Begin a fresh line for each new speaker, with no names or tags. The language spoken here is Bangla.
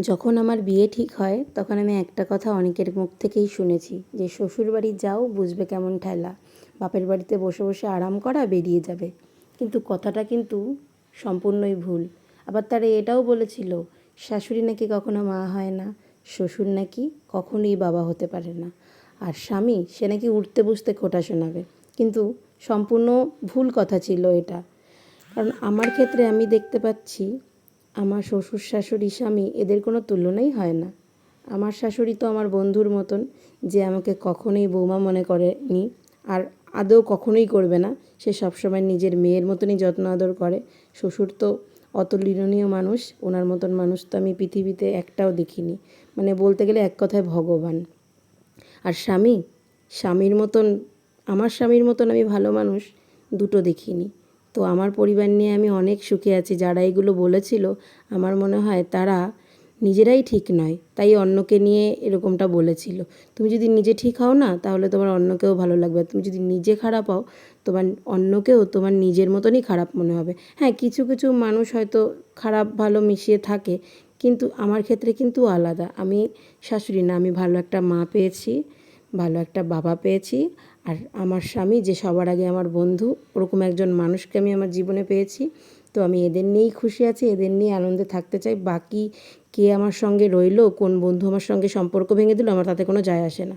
যখন আমার বিয়ে ঠিক হয়, তখন আমি একটা কথা অনেকের মুখ থেকেই শুনেছি যে, শ্বশুরবাড়ি যাও, বুঝবে কেমন ঠেলা। বাপের বাড়িতে বসে বসে আরাম করা বেরিয়ে যাবে। কিন্তু কথাটা কিন্তু সম্পূর্ণই ভুল। আবার তারা এটাও বলেছিল, শাশুড়ি নাকি কখনো মা হয় না, শ্বশুর নাকি কখনোই বাবা হতে পারে না। আর স্বামী, সে নাকি উঠতে বসতে খোটা শোনাবে। কিন্তু সম্পূর্ণ ভুল কথা ছিল এটা। কারণ আমার ক্ষেত্রে আমি দেখতে পাচ্ছি আমার শ্বশুর শাশুড়ি, স্বামী এদের কোনো তুলনাই হয় না। আমার শাশুড়ি তো আমার বন্ধুর মতন, যে আমাকে কখনোই বৌমা মনে করেনি আর আদৌ কখনোই করবে না। সে সবসময় নিজের মেয়ের মতনই যত্ন আদর করে। শ্বশুর তো অতুলনীয় মানুষ, ওনার মতন মানুষ তো আমি পৃথিবীতে একটাও দেখিনি। মানে বলতে গেলে এক কথায় ভগবান। আর স্বামী? স্বামীর মতন, আমার স্বামীর মতন আমি ভালো মানুষ দুটো দেখিনি। তো আমার পরিবার নিয়ে আমি অনেক সুখে আছি। যারা এগুলো বলেছিল, আমার মনে হয় তারা নিজেরাই ঠিক নয়। তাই অন্যকে নিয়ে এরকমটা বলেছিল। তুমি যদি নিজে ঠিক হও না, তাহলে তোমার অন্যকেও ভালো লাগবে। তুমি যদি নিজে খারাপ হও, তোমার অন্যকেও তোমার নিজের মতনই খারাপ মনে হবে। হ্যাঁ কিছু কিছু মানুষ হয়তো খারাপ, ভালো মিশিয়ে থাকে, কিন্তু আমার ক্ষেত্রে কিন্তু আলাদা। আমি শাশুড়ি না, আমি ভালো একটা মা পেয়েছি। ভালো একটা বাবা পেয়েছি। আর আমার স্বামী যে সবার আগে আমার বন্ধু, ওরকম একজন মানুষকে আমি আমার জীবনে পেয়েছি। তো আমি এদের নিয়েই খুশি আছি, এদের নিয়ে আনন্দে থাকতে চাই। বাকি কে আমার সঙ্গে রইল, কোন বন্ধু আমার সঙ্গে সম্পর্ক ভেঙে দিল, আমার তাতে কোনো যায় আসে না।